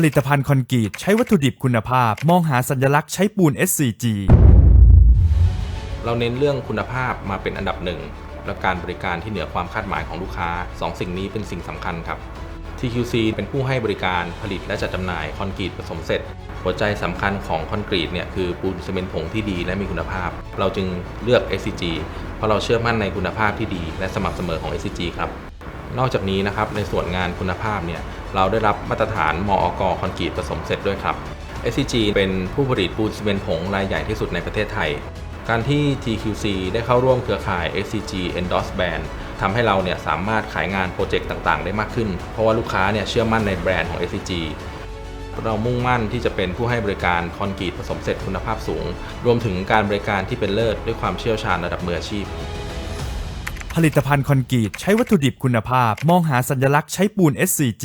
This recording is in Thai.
ผลิตภัณฑ์คอนกรีตใช้วัตถุดิบคุณภาพ มองหาสัญลักษณ์ใช้ปูน SCG เราเน้นเรื่องคุณภาพมาเป็นอันดับหนึ่งและการบริการที่เหนือความคาดหมายของลูกค้า2สิ่งนี้เป็นสิ่งสำคัญครับ TQC เป็นผู้ให้บริการผลิตและจัดจำหน่ายคอนกรีตผสมเสร็จ หัวใจสำคัญของคอนกรีตเนี่ยคือปูนซีเมนต์ผงที่ดีและมีคุณภาพ เราจึงเลือก SCG เพราะเราเชื่อมั่นในคุณภาพที่ดีและสม่ำเสมอของ SCG ครับ นอกจากนี้นะครับในส่วนงานคุณภาพเนี่ย เราได้รับมาตรฐานมอกคอนกรีตผสมเสร็จด้วยครับ SCG เป็นผู้ผลิตปูนซีเมนต์ผงรายใหญ่ที่สุดในประเทศไทย การที่ TQC ได้เข้าร่วมเครือข่าย SCG Endorse Band ทำให้เราเนี่ยสามารถขายงานโปรเจกต์ต่างๆ ได้มากขึ้น เพราะว่าลูกค้าเนี่ยเชื่อมั่นในแบรนด์ของ SCG เรามุ่งมั่นที่จะเป็นผู้ให้บริการคอนกรีตผสมเสร็จคุณภาพสูง รวมถึงการบริการที่เป็นเลิศด้วยความเชี่ยวชาญระดับมืออาชีพ ผลิตภัณฑ์คอนกรีตใช้วัตถุดิบคุณภาพ มองหาสัญลักษณ์ใช้ปูน SCG